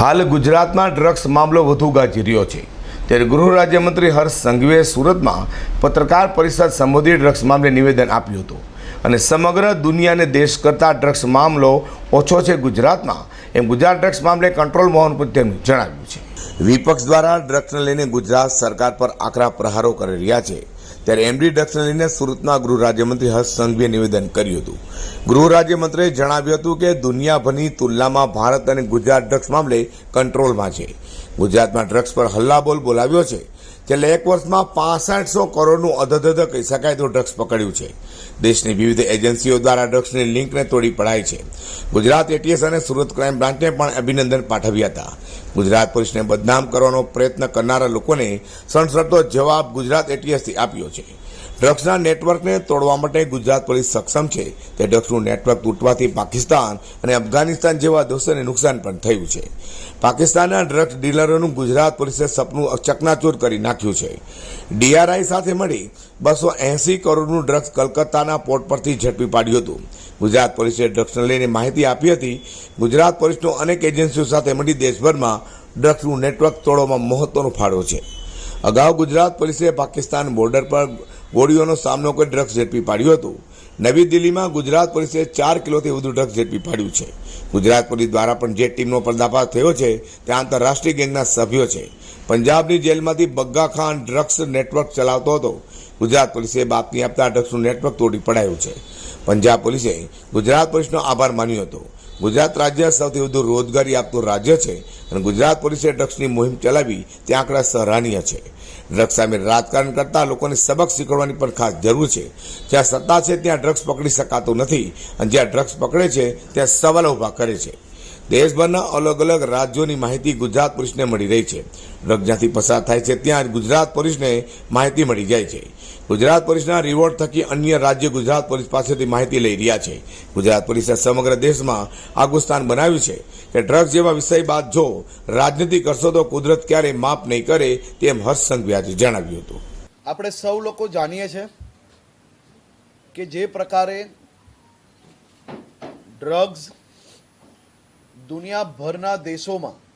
હાલ ગુજરાતમાં ડ્રગ્સ મામલો વધુ ગાજી રહ્યો છે. ત્યારે ગૃહ રાજ્યમંત્રી હર્ષ સંઘવીએ સુરતમાં પત્રકાર પરિષદ સંબોધી ડ્રગ્સ મામલે નિવેદન આપ્યું હતું. અને સમગ્ર દુનિયાને દેશ કરતાં ડ્રગ્સ મામલો ઓછો છે ગુજરાતમાં, એમ ગુજરાત ડ્રગ્સ મામલે કંટ્રોલ મોહન તેમનું જણાવ્યું છે. વિપક્ષ દ્વારા ડ્રગ્સને લઈને ગુજરાત સરકાર પર આકરા પ્રહારો કરી રહ્યા છે. ત્યારે એમડી ડ્રગ્સને લઈને સુરતમાં ગૃહ રાજ્યમંત્રી હર્ષ સંઘવીએ નિવેદન કર્યું હતું. ગૃહ રાજ્યમંત્રીએ જણાવ્યું હતું કે દુનિયાભરની તુલનામાં ભારત અને ગુજરાત ડ્રગ્સ મામલે કંટ્રોલમાં છે. ગુજરાતમાં ડ્રગ્સ પર હલ્લાબોલ બોલાવ્યો છે. છેલ્લા એક વર્ષમાં પાસઠસો કરોડનું અધધધ કહી શકાય તો ડ્રગ્સ પકડ્યું છે. દેશની વિવિધ એજન્સીઓ દ્વારા ડ્રગ્સની લિંકને તોડી પડાય છે. ગુજરાત એટીએસ અને સુરત ક્રાઇમ બ્રાન્ચને પણ અભિનંદન પાઠવ્યા હતા. ગુજરાત પોલીસને બદનામ કરવાનો પ્રયત્ન કરનારા લોકોને સણસરતો જવાબ ગુજરાત એટીએસથી આપ્યો છે. ડ્રગ્સના નેટવર્કને તોડવા માટે ગુજરાત પોલીસ સક્ષમ છે. તે ડ્રગ્સનું નેટવર્ક તૂટવાથી પાકિસ્તાન અને અફઘાનિસ્તાન જેવા દેશોને નુકસાન પણ થયું છે. પાકિસ્તાનના ડ્રગ્સ ડીલરોનું ગુજરાત પોલીસે સપનું ચકનાચૂર કરી નાખ્યું છે. ડીઆરઆઈ સાથે મળી બસો એંસી કરોડનું ડ્રગ્સ કલકત્તાના પોર્ટ પરથી ઝડપી પાડ્યું હતું. ગુજરાત પોલીસે ડ્રગ્સને લઈને માહિતી આપી હતી. ગુજરાત પોલીસનો અનેક એજન્સીઓ સાથે મળી દેશભરમાં ડ્રગ્સનું નેટવર્ક તોડવામાં મહત્વનો ફાળો છે. અગાઉ ગુજરાત પોલીસે પાકિસ્તાન બોર્ડર પર ગોળીઓનો સામનો કરી ડ્રગ્સ ઝડપી પાડ્યું હતું. નવી દિલ્હીમાં ગુજરાત પોલીસે ચાર કિલોથી વધુ ડ્રગ્સ ઝડપી પાડ્યું છે. ગુજરાત પોલીસ દ્વારા પણ જે ટીમનો પર્દાફાશ થયો છે, તે આંતરરાષ્ટ્રીય ગેંગના સભ્યો છે. પંજાબની જેલમાંથી બગ્ગા ખાન ડ્રગ્સ નેટવર્ક ચલાવતો હતો. ગુજરાત પોલીસે બાતમી આપતા ડ્રગ્સનું નેટવર્ક તોડી પડાયું છે. પંજાબ પોલીસે ગુજરાત પોલીસનો આભાર માન્યો હતો. ગુજરાત રાજ્ય સૌથી વધુ રોજગારી આપતું રાજ્ય છે અને ગુજરાત પોલીસે ડ્રગ્સની મુહિમ ચલાવી તે આંકડા સરાહનીય છે. ડ્રગ્સ સામે રાજકારણ કરતા લોકોને સબક શીખવવાની પણ ખાસ જરૂર છે. જ્યાં સત્તા છે ત્યાં ડ્રગ્સ પકડી શકાતું નથી અને જ્યાં ડ્રગ્સ પકડે છે ત્યાં સવાલો ઊભા કરે છે. દેશભરના અલગ અલગ રાજ્યોની માહિતી ગુજરાત પોલીસને મળી રહી છે. ડ્રગ જ્યાંથી પસાર થાય છે, ત્યાં જ ગુજરાત પોલીસને માહિતી મળી જાય છે. ગુજરાત પોલીસના રિવોર્ડ થકી અન્ય રાજ્ય ગુજરાત પોલીસ પાસેથી માહિતી લઈ રહ્યા છે. ગુજરાત પોલીસે સમગ્ર દેશમાં આગવું સ્થાન બનાવ્યું છે કે ડ્રગ્સ જેવા વિષય બાદ જો રાજનીતિ કરશો તો કુદરત ક્યારેય માફ નહીં કરે તેમ હર્ષ વ્યાજે જણાવ્યું હતું. આપણે સૌ લોકો જાણીએ છીએ કે જે પ્રકારે ડ્રગ્સ દુનિયાભરના દેશોમાં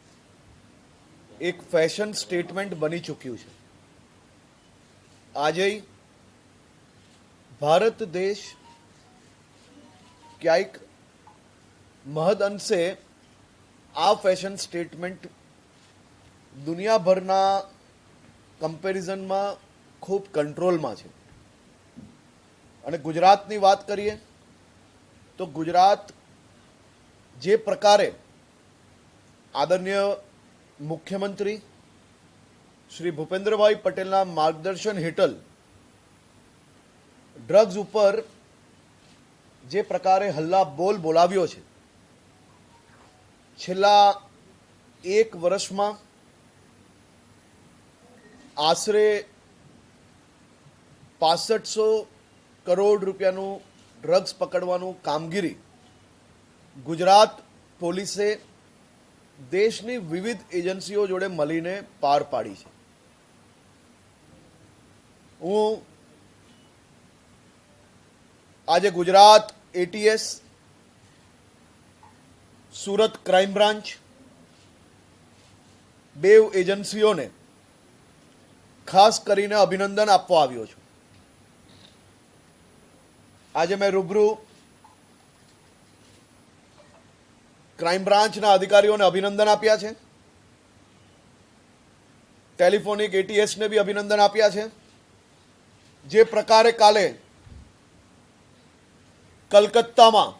એક ફેશન સ્ટેટમેન્ટ બની ચૂક્યું છે. આજે ભારત દેશ ક્યાંક મહદ અંશે આ ફેશન સ્ટેટમેન્ટ દુનિયાભરના કમ્પેરિઝનમાં ખૂબ કંટ્રોલમાં છે. અને ગુજરાતની વાત કરીએ તો ગુજરાત જે પ્રકારે આદરણીય મુખ્યમંત્રી શ્રી ભૂપેન્દ્રભાઈ પટેલના માર્ગદર્શન હેઠળ ડ્રગ્સ ઉપર જે પ્રકારે હલ્લા બોલ બોલાવ્યો છે, છેલ્લા એક વર્ષમાં આશરે પાસઠસો કરોડ રૂપિયાનું ડ્રગ્સ પકડવાનું કામગીરી ગુજરાત પોલીસે દેશની વિવિધ એજન્સીઓ જોડે મળીને પાર પાડી છે. હું આજે Gujarat ATS Surat crime branch બે એજન્સીઓને ખાસ કરીને અભિનંદન આપવા આવ્યો છું. આજે મેં રૂબરૂ ક્રાઇમ બ્રાન્ચના અધિકારીઓને અભિનંદન આપ્યા છે. ટેલિફોનિક એટીએસને બી અભિનંદન આપ્યા છે. જે પ્રકારે કાલે કલકત્તામાં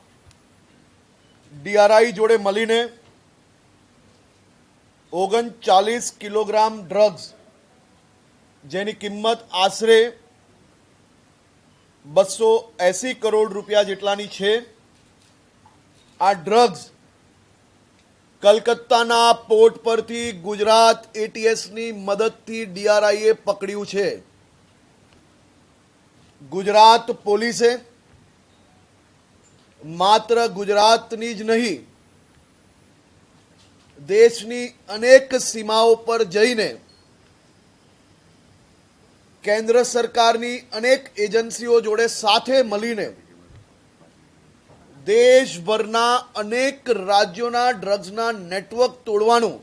ડીઆરઆઈ જોડે મળીને ઓગણચાલીસ કિલોગ્રામ ડ્રગ્સ જેની કિંમત આશરે બસો એસી કરોડ રૂપિયા જેટલાની છે. આ ડ્રગ્સ કલકત્તાના પોર્ટ પરથી ગુજરાત એટીએસની મદદથી ડીઆરઆઈએ પકડ્યું છે. ગુજરાત પોલીસે માત્ર ગુજરાતની જ નહીં, દેશની અનેક સીમાઓ પર જઈને કેન્દ્ર સરકારની અનેક એજન્સીઓ જોડે સાથે મળીને દેશભરના અનેક રાજ્યોના ડ્રગ્સના નેટવર્ક તોડવાનું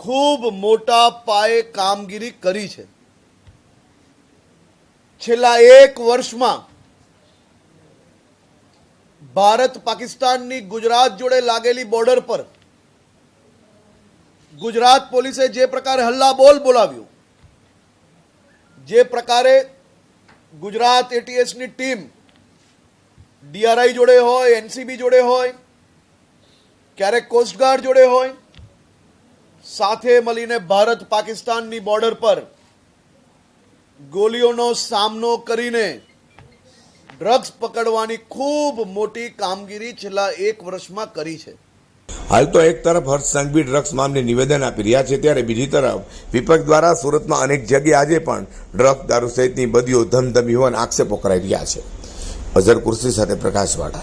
ખૂબ મોટા પાયે કામગીરી કરી છે. છેલ્લા એક વર્ષમાં ભારત પાકિસ્તાનની ગુજરાત જોડે લાગેલી બોર્ડર પર ગુજરાત પોલીસે જે પ્રકારે હલ્લા બોલ બોલાવ્યું, જે પ્રકારે ગુજરાત એટીએસની ટીમ ડીઆરઆઈ જોડે હોય, એનસીબી જોડે હોય, ક્યારેક કોસ્ટગાર્ડ જોડે હોય, સાથે મળીને ભારત પાકિસ્તાનની બોર્ડર પર ગોલીઓનો સામનો કરીને ડ્રગ્સ પકડવાની ખૂબ મોટી કામગીરી છેલ્લા એક વર્ષમાં કરી છે. હાલ તો એક તરફ હર્ષ સંઘવી ડ્રગ્સ મામલે નિવેદન આપી રહ્યા છે, ત્યારે બીજી તરફ વિપક્ષ દ્વારા સુરતમાં અનેક જગ્યાએ આજે પણ ડ્રગ દારૂ સહિતની બદીઓ ધમધમી હોવાના આક્ષેપો કરાઈ રહ્યા છે. અઝર કુર્સી સાથે પ્રકાશવાળા